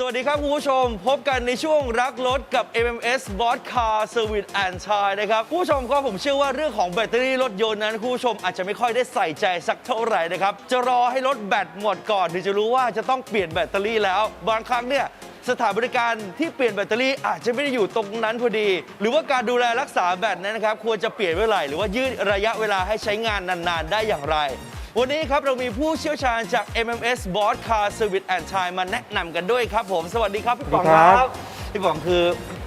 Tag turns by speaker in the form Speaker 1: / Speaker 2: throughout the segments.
Speaker 1: สวัสดีครับคุณผู้ชม พบกันในช่วงรักรถกับ MMS Boss Car Service and Tire นะครับคุณผู้ชมครับผมเชื่อว่าเรื่องของแบตเตอรี่รถยนต์นั้นคุณผู้ชมอาจจะไม่ค่อยได้ใส่ใจสักเท่าไหร่นะครับ จะรอให้รถแบตหมดก่อนถึงจะรู้ว่าจะต้องเปลี่ยนแบตเตอรี่แล้ว บางครั้งเนี่ยสถานบริการที่เปลี่ยนแบตเตอรี่อาจจะไม่ได้อยู่ตรงนั้นพอดี หรือว่าการดูแลรักษาแบตนั้นนะครับ ควรจะเปลี่ยนเมื่อไหร่หรือว่ายืดระยะเวลาให้ใช้งานนานๆ ได้อย่างไร วันนี้ครับเรามีผู้เชี่ยวชาญจาก MMS Boss Car Service and Time มาแนะนำกันด้วยครับผมสวัสดีครับพี่ป๋อง
Speaker 2: สวัสดี
Speaker 1: ค
Speaker 2: ครั
Speaker 1: รับ บพี่ป๋องคือ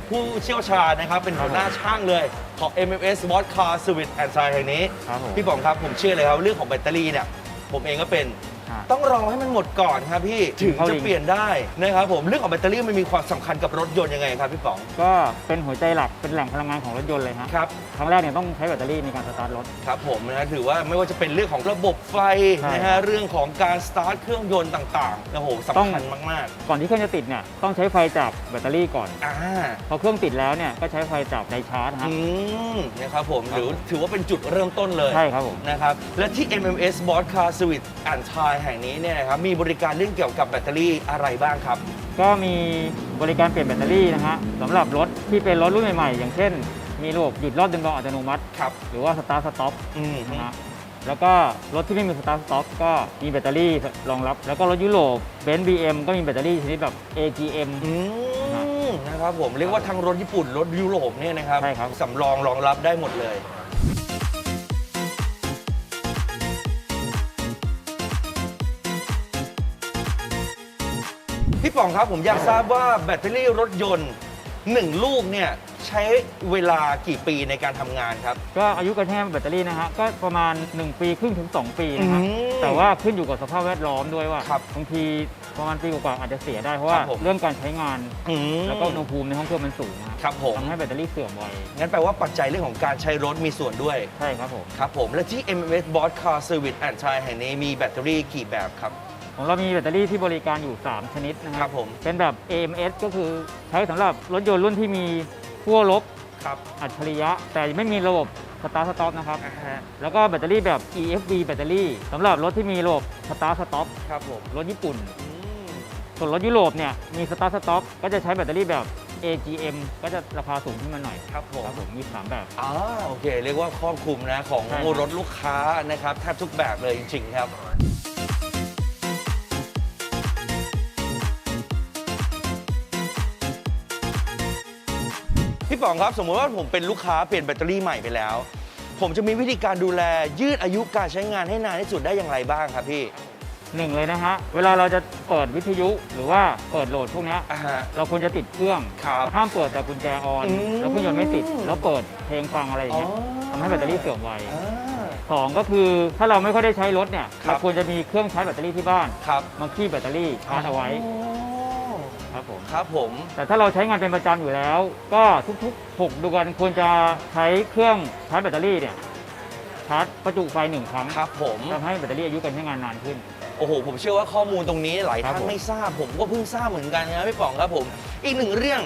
Speaker 1: ผู้เชี่ยวชาญนะครับเป็นหัวหน้าช่างเลยของ MMS Boss Car Service and Time แห่งนี้
Speaker 2: ครับผม
Speaker 1: พี่ป๋องครับผมเชื่อเลยครับเรื่องของแบตเตอรี่เนี่ยผมเองก็เป็น
Speaker 2: ฮะ
Speaker 1: ต้องรอให้มันหมดก่อนครับพี่ถึง
Speaker 2: เข้า
Speaker 1: จะ
Speaker 2: ลิงก์
Speaker 1: เปลี่ยนได้นะครับผมเรื่องของแบตเตอรี่มันมีความสำคัญกับรถยนต์ยังไงครับพี่ป๋อง
Speaker 2: ก็เป็นหัวใจหลักเป็นแหล่งพลังงานของรถยนต์เลยฮะ
Speaker 1: ครับ
Speaker 2: ครั้งแรกเนี่ยต้องใช้แบตเตอรี่ในการสตาร์ทรถ
Speaker 1: ครับผมนะถือว่าไม่ว่าจะเป็นเรื่องของระบบไฟ
Speaker 2: ใช่
Speaker 1: นะ
Speaker 2: ครั
Speaker 1: ฮะ
Speaker 2: บ
Speaker 1: เรื่องของการสตาร์ทเครื่องยนต์ต่างๆโอ้โห
Speaker 2: ต้อง
Speaker 1: สำคัญมาก
Speaker 2: ก่อนที่เครื่องจะติดเนี่ยต้องใช้ไฟจากแบตเตอรี่ก่อน
Speaker 1: ๆอ่า
Speaker 2: พอเครื่องติดแล้วเนี่ยก็ใช้ไฟจากไดชาร์จฮะ
Speaker 1: อืมนะครับผม
Speaker 2: ครับ
Speaker 1: หรือถือว่าเป็นจุดเริ่มต้นเลย
Speaker 2: ใช่ครับผม
Speaker 1: นะครับและที่ MMS Boss Car Service and Tire แห่งนี้เนี่ยนะครับมีบริการเรื่องเกี่ยวกับแบตเตอรี่อะไรบ้างครับ
Speaker 2: ก็มีบริการเปลี่ยนแบตเตอรี่นะฮะสำหรับรถที่เป็นรถรุ่นใหม่ๆ อย่างเช่น มีระบบหยุดรอบดึงเบาอัตโนมัติ
Speaker 1: ครับ
Speaker 2: หรือว่าสตาร์ทสต็อป
Speaker 1: อืม
Speaker 2: นะฮะแล้วก็รถที่ไม่มีสตาร์ทสต็อปก็มีแบตเตอรี่รองรับ แล้วก็รถยุโรปเบนซ์บีเอ็มก็มีแบตเตอรี่ชนิดแบบ AGM
Speaker 1: อืมนะครับผมเรียกว่าทั้งรถญี่ปุ่นรถยุโรปเนี่ยนะครับ
Speaker 2: ใช่ครับ
Speaker 1: สำรองรองรับได้หมดเลย ป๋องครับผมอยากทราบว่าแบตเตอรี่รถยนต์หนึ่งลูกเนี่ยใช้เวลากี่ปีในการทำงานครับ
Speaker 2: ก็อายุการใช้งานแบตเตอรี่นะฮะก็ประมาณ 1 ปีครึ่งถึง 2 ปีนะฮะ
Speaker 1: อืม
Speaker 2: แต่ว่าขึ้นอยู่กับสภาพแวดล้อมด้วยว่า
Speaker 1: ครับ
Speaker 2: บางทีประมาณปีกว่าๆอาจจะเสียได้เพราะว่า
Speaker 1: ครับผม
Speaker 2: เรื่องการใช้งาน
Speaker 1: อืม
Speaker 2: แล้วก็อุณหภูมิในห้องเครื่องมันสูงนะฮะ
Speaker 1: ครับผม
Speaker 2: ทำให้แบตเตอรี่เสื่อมไว
Speaker 1: งั้นแปลว่าปัจจัยเรื่องของการใช้รถมีส่วนด้วย
Speaker 2: ใช่ครับผม
Speaker 1: ครับผม และที่ MMS Boss Car Service and Tire แห่งนี้มีแบตเตอรี่กี่แบบครับ
Speaker 2: ของเรามีแบตเตอรี่ที่บริการอยู่ 3 ชนิดนะค
Speaker 1: ครั
Speaker 2: รั
Speaker 1: บบผม
Speaker 2: เป็นแบบ AMS ก็คือใช้สำหรับรถยนต์รุ่นที่มีขั้วลบ
Speaker 1: ครับ
Speaker 2: อัจฉริยะ แต่ไม่มีระบบสตาร์ทสต็อปนะครับ
Speaker 1: อ่าฮะ
Speaker 2: แล้วก็แบตเตอรี่แบบ EFB แบตเตอรี่สำหรับรถที่มีระบบสตาร์ทสต็อป
Speaker 1: ครับผม
Speaker 2: รถญี่ปุ่น
Speaker 1: อืม
Speaker 2: ส่วนรถยุโรปเนี่ยมีสตาร์ทสต็อปก็จะใช้แบตเตอรี่แบบ AGM ก็จะราคาสูงขึ้นมาหน่อย
Speaker 1: ครับผม
Speaker 2: ครับผมมีสามแบบ
Speaker 1: อ่าโอเค เรียกว่าครอบคลุมนะของ
Speaker 2: ใช่ครับ
Speaker 1: รถลูกค้านะครับแทบทุกแบบเลยจริง ๆ ครับ พี่ป๋องครับ สมมติว่าผมเป็นลูกค้าเปลี่ยนแบตเตอรี่ใหม่ไปแล้ว ผมจะมีวิธีการดูแลยืดอายุการใช้งานให้นานที่สุดได้อย่างไรบ้างครับพี่
Speaker 2: หนึ่งเลยนะฮะ เวลาเราจะเปิดวิทยุหรือว่าเปิดโหลดพวกเนี้ย
Speaker 1: อ่าฮะ
Speaker 2: เราควรจะติดเครื่อง
Speaker 1: ครับ
Speaker 2: ห้ามเปิดแต่กุญแจออน
Speaker 1: อืม
Speaker 2: แล้วเครื่องยนต์ไม่ติด แล้วเปิดเพลงฟังอะไรอย่างเงี้ย
Speaker 1: อ๋อ
Speaker 2: ทำให้แบตเตอรี่เสื่อมไว
Speaker 1: อ่า
Speaker 2: สองก็คือถ้าเราไม่ค่อยได้ใช้รถเนี่ย
Speaker 1: ครับ
Speaker 2: เราควรจะมีเครื่องชาร์จแบตเตอรี่ที่บ้าน
Speaker 1: ครับ
Speaker 2: มาคีบแบตเตอรี่ชาร์จเอาไว้
Speaker 1: อ๋อ
Speaker 2: ครับผม
Speaker 1: ครับผม
Speaker 2: แต่ถ้าเราใช้งานเป็นประจำอยู่แล้ว ก็ทุกๆ6เดือนควรจะใช้เครื่องชาร์จแบตเตอรี่เนี่ยชาร์จประจุไฟหนึ่งครั้ง
Speaker 1: ครับผม
Speaker 2: ทำให้แบตเตอรี่อายุการใช้งานนานขึ้น
Speaker 1: โอ้โห ผมเชื่อว่าข้อมูลตรงนี้หลาย
Speaker 2: ครับ
Speaker 1: ท่าน
Speaker 2: ผม
Speaker 1: ไม่ทราบ ผมก็เพิ่งทราบเหมือนกันนะพี่ป๋องครับผม อีกหนึ่งเรื่อง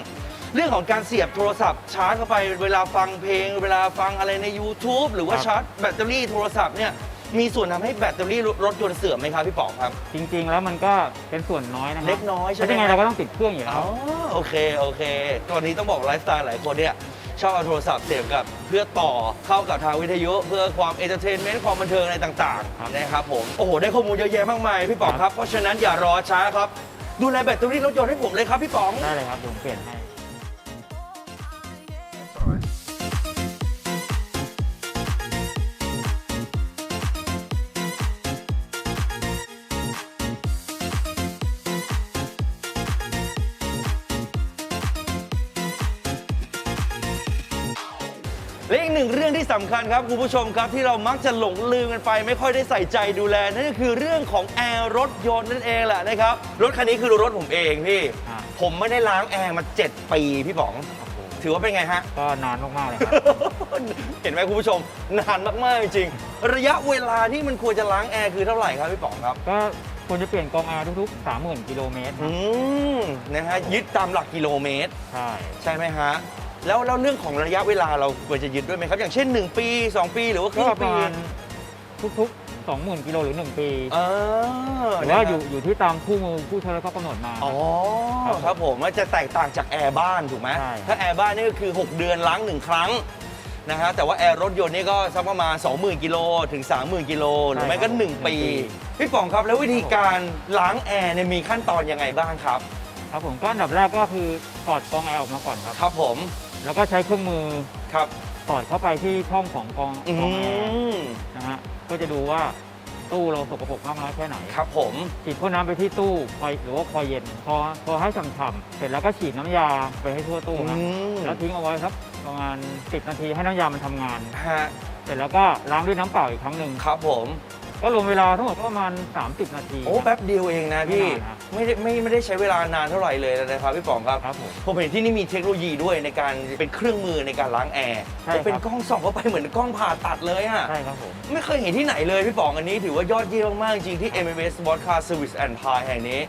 Speaker 1: เรื่องของการเสียบโทรศัพท์ชาร์จเข้าไปเวลาฟังเพลง เวลาฟังอะไรใน YouTube หรือว่าชาร์จแบตเตอรี่โทรศัพท์เนี่ย มีส่วนทำให้แบตเตอรี่รถยนต์เสื่อมไหมครับพี่ป๋องครับ
Speaker 2: จริง ๆ แล้วมันก็เป็นส่วนน้อยนะครั
Speaker 1: เล็กน้อยใช่ไหม
Speaker 2: เพราะยังไงเราก็ต้องติดเครื่องอยู่แล้
Speaker 1: อ๋
Speaker 2: ว
Speaker 1: อโอเค โอเค ตอนนี้ต้องบอกไลฟ์สไตล์หลายคนเนี่ย ชอบเอาโทรศัพท์เสียบกับเพื่อต่อเข้ากับทางวิทยุ เพื่อความเอนเตอร์เทนเมนต์ความบันเทิงอะไรต่าง
Speaker 2: ครับ
Speaker 1: ๆนะครับผม โอ้โห ได้ข้อมูลเยอะแยะมากมายพี่ป๋องครับ เพราะฉะนั้นอย่ารอช้าครับ ดูแลแบตเตอรี่รถยนต์ให้ผมเลยครับพี่ป๋อง
Speaker 2: ได้เลยครับเดี๋ยวผมเปลี่ยนให้
Speaker 1: และอีกหนึ่งเรื่องที่สำคัญครับคุณผู้ชมครับที่เรามักจะหลงลืมกันไป ไม่ค่อยได้ใส่ใจดูแล นั่นก็คือเรื่องของแอร์รถยนต์นั่นเองแหละนะครับ รถคันนี้คือรถผมเองพี่
Speaker 2: อ่า
Speaker 1: ผมไม่ได้ล้างแอร์มา 7 ปีพี่ป๋อง
Speaker 2: โอ้โห
Speaker 1: ถือว่าเป็นไงฮะ
Speaker 2: ก็นานมากๆเลยครับ
Speaker 1: เห็นไหมคุณผู้ชม นานมากๆจริงๆระยะเวลาที่มันควรจะล้างแอร์คือเท่าไหร่ครับพี่ป๋องครับ
Speaker 2: ก็ควรจะเปลี่ยนกองแอร์ทุกๆ 30,000 กิโลเมตร
Speaker 1: อืมนะฮะยึดตามหลักกิโลเมตร
Speaker 2: ใช่
Speaker 1: ใช่ไหมฮะ แล้วแล้วเรื่องของระยะเวลาเราควรจะยึดด้วยไหมครับ อย่างเช่น 1 ปี 2 ปีหรือว่าค
Speaker 2: ก็
Speaker 1: รึ่ง
Speaker 2: ประ
Speaker 1: ปี
Speaker 2: มาณทุกๆ 20,000กิโลหรือ 1 ปี
Speaker 1: เออ
Speaker 2: หรือว่า
Speaker 1: นะค
Speaker 2: อ
Speaker 1: รับ
Speaker 2: ยู่อยู่ที่ตามคู่มือผู้ใช้รถเขากำหนดมา
Speaker 1: อ๋อ
Speaker 2: ครับ
Speaker 1: ครับผมมันจะแตกต่างจากแอร์บ้านถูกไหม
Speaker 2: ใช่
Speaker 1: ถ้าแอร์บ้านนี่ก็คือ 6 เดือนล้างหนึ่งครั้งนะฮะแต่ว่าแอร์รถยนต์นี่ก็สักประมาณ 20,000กิโลถึง 30,000กิโลหรือไม่ก็ 1 ปี พี่ป๋องครับแล้ววิธีการล้างแอร์เนี่ยมีขั้นตอนยังไงบ้างครับ
Speaker 2: ครับผมก็อันดับแรกก็คือถอดกรองแอร์ออกมาก่อนครับ
Speaker 1: ครับผม
Speaker 2: แล้วก็ใช้เครื่องมือ
Speaker 1: ครับ
Speaker 2: สอดเข้าไปที่ช่องของกรอง
Speaker 1: อื
Speaker 2: กรองแอร์
Speaker 1: ม
Speaker 2: นะฮะก็จะดูว่าตู้เราสกปรกมากน้อยแค่ไหน
Speaker 1: ครับผม
Speaker 2: ฉีดพ่นน้ำไปที่ตู้คอยหรือว่าคอยเย็น พอพอให้ฉ่ำๆเสร็จแล้วก็ฉีดน้ำยาไปให้ทั่วตู้
Speaker 1: อื
Speaker 2: ครับ
Speaker 1: ม
Speaker 2: แล้วทิ้งเอาไว้ครับประมาณ10นาทีให้น้ำยามันทำงาน
Speaker 1: ฮะ
Speaker 2: เสร็จแล้วก็ล้างด้วยน้ำเปล่าอีกครั้งหนึ่ง
Speaker 1: ครับผม
Speaker 2: ก็รวมเวลาทั้งหมดก็ประมาณ 30 นาที
Speaker 1: โอ้แป๊บเดียวเองนะพี่
Speaker 2: ไม่นานครับ
Speaker 1: ไม่ได้ไม่ไม่ได้ใช้เวลานานเท่าไหร่เลยนะครับพี่ป๋องครับ
Speaker 2: ครับผม
Speaker 1: ผมเห็นที่นี่มีเทคโนโลยีด้วยในการเป็นเครื่องมือในการล้างแอร์
Speaker 2: ใช่ครับ
Speaker 1: เป็นกล้องส่องเข้าไปเหมือนกล้องผ่าตัดเลยอะ
Speaker 2: ใช่ครับผม
Speaker 1: ไม่เคยเห็นที่ไหนเลยพี่ป๋องอันนี้ถือว่ายอดเยี่ยมมากๆ จริงๆที่ MMS Sport Car Service and Pie แห่งนี้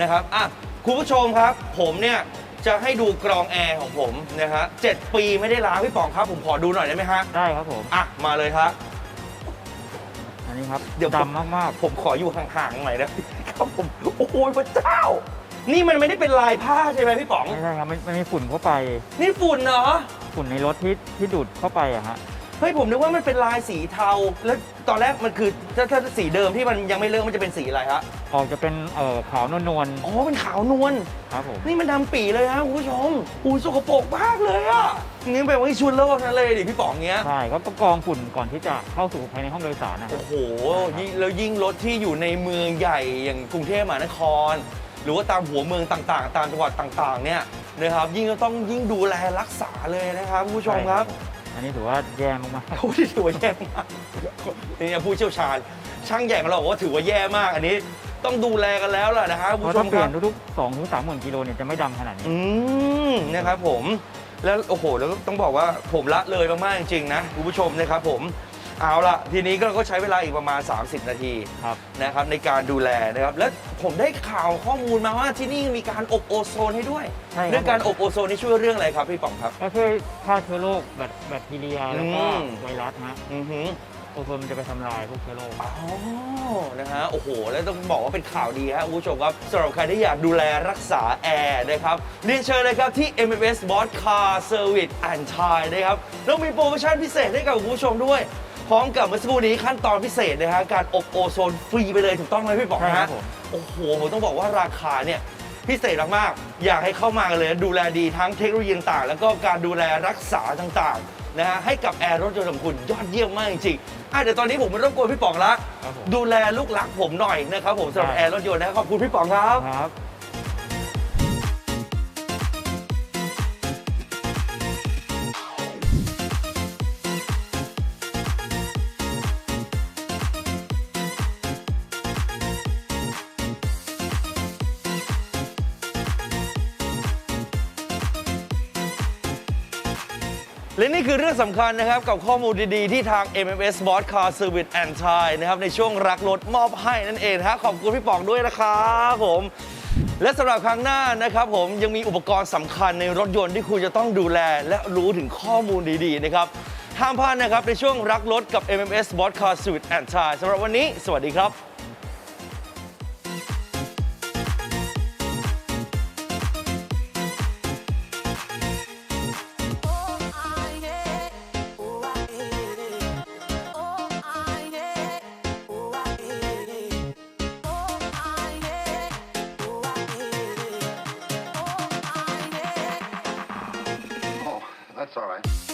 Speaker 1: นะครับอะคุณผู้ชมครับ ผมเนี่ยจะให้ดูกรองแอร์ของผมนะฮะเจ็ดปีไม่ได้ล้างพี่ป๋องครับ ผมขอดูหน่อยได้ไหมฮะ
Speaker 2: ได้ครับผม
Speaker 1: อะ มาเลยครับ
Speaker 2: อั นนี้ครับ
Speaker 1: เดี๋ยวผม
Speaker 2: ดำมาก
Speaker 1: ผมขออยู่ห่างๆหน่อยนะครับผมโอ้โหพระเจ้า นี่มันไม่ได้เป็นลายผ้าใช่ไหมพี่ป๋อง
Speaker 2: ๆไม่ใช่ครับมันมันมีฝุ่นเข้าไป
Speaker 1: นี่ฝุ่นเหรอ
Speaker 2: ฝุ่นในรถที่ที่ดูดเข้าไปอะฮะ
Speaker 1: เฮ้ยผมนึกว่ามันเป็นลายสีเทา แล้วตอนแรกมันคือถ้าถ้าสีเดิมที่มันยังไม่เลิกมันจะเป็นสีอะไรฮะ
Speaker 2: ออกจะเป็นเอ่อขาวนวล
Speaker 1: อ๋อเป็นขาวนวล
Speaker 2: ๆครับผม
Speaker 1: นี่มันดำปีเลยฮะคุณผู้ชมอูสกปรกมากเลยอะ นี่แบบว่าชุนโลกนั่นเลยดิพี่ป๋องเงี้ย
Speaker 2: ใช่ก็ต้องกรองฝุ่นก่อนที่จะเข้าสู่ภายในห้องโดยสารนะครั
Speaker 1: โอ้
Speaker 2: บ
Speaker 1: โหยิ่งแล้วยิ่งรถที่อยู่ในเมืองใหญ่อย่างกรุงเทพมหานคร หรือว่าตามหัวเมืองต่างๆ ตามจังหวัดต่างๆ เนี่ยนะครับ ยิ่งก็ต้องยิ่งดูแลรักษาเลยนะครับคุณผู้ชมครับ
Speaker 2: อันนี้ถือว่าแย่มาก
Speaker 1: โอ้ที่ถือว่าแย่มากนี่ผู้เชี่ยวชาญ ช่างใหญ่ของเราบอกว่าถือว่าแย่มากอันนี้ต้องดูแลกันแล้วล่ะนะครับ
Speaker 2: ๆ
Speaker 1: คุณ
Speaker 2: เพราะ
Speaker 1: ผู้ช
Speaker 2: ถ้ามเป
Speaker 1: ค
Speaker 2: ลี่ย
Speaker 1: รั
Speaker 2: น
Speaker 1: บ
Speaker 2: ทุกๆ2ถึง30,000กิโลเนี่ยจะไม่ดำขนาดนี้
Speaker 1: อืมนะครับผม แล้วโอ้โหแล้วก็ต้องบอกว่าผมละเลยมากๆจริงๆนะคุณผู้ชมนะครับผมเอาละทีนี้ก็ก็ใช้เวลาอีกประมาณ 30 นาที
Speaker 2: ครับ
Speaker 1: นะครับในการดูแลนะครับ และผมได้ข่าวข้อมูลมาว่าที่นี่มีการอบโอโซนให้ด้วย
Speaker 2: ใช่ครับ
Speaker 1: เรื่องการอบโอโซนนี่ช่วยเรื่องอะไรครับพี่ป๋องครับ
Speaker 2: ก็ช่วยฆ่าเชื้อโรคแบคแบคทีเรียแล้วก็
Speaker 1: อืม
Speaker 2: ไวรัสฮะ
Speaker 1: อือหือ
Speaker 2: โอโซนมันจะไปทำลายพวกเชื้อโรค
Speaker 1: อ๋อนะฮะ โอ้โห แล้วต้องบอกว่าเป็นข่าวดีฮะคุณผู้ชมครับสำหรับใครที่อยากดูแลรักษาแอร์นะครับ เรียนเชิญเลยครับที่ MMS Boss Car Service and Tire นะครับแล้วมีโปรโมชั่นพิเศษให้กับคุณผู้ชมด้วย พร้อมกับเมื่อสักครู่นี้ขั้นตอนพิเศษนะฮะ การอบโอโซนฟรีไปเลยถูกต้องไหมพี่ป๋อง
Speaker 2: ใช่ครั
Speaker 1: ฮะ
Speaker 2: บผม
Speaker 1: โอ้โห ผมต้องบอกว่าราคาเนี่ยพิเศษมากๆ อยากให้เข้ามากันเลย ดูแลดีทั้งเทคโนโลยีต่างๆ แล้วก็การดูแลรักษาต่างๆ นะฮะให้กับแอร์รถยนต์ของคุณยอดเยี่ยมมากจริงๆอะเดี๋ยวตอนนี้ผมไม่รบกวนพี่ป๋องละ
Speaker 2: ครับผม
Speaker 1: ดูแลลูกหลักผมหน่อยนะครับผมสำหรับ
Speaker 2: ได้
Speaker 1: แอร์รถยนต์นะครับขอบคุณพี่ป๋องครับ
Speaker 2: ครับ
Speaker 1: และนี่คือเรื่องสำคัญนะครับ กับข้อมูลดีๆ ที่ทาง MMS Sport Car Service and Tire นะครับ ในช่วงรักรถมอบให้นั่นเองนะขอบคุณพี่ป๋องด้วยนะครับผม และสำหรับครั้งหน้านะครับผมยังมีอุปกรณ์สำคัญในรถยนต์ที่คุณจะต้องดูแล และรู้ถึงข้อมูลดีๆ นะครับ ห้ามพลาดนะครับในช่วงรักรถกับ MMS Sport Car Service and Tire สำหรับวันนี้ สวัสดีครับ
Speaker 3: all right.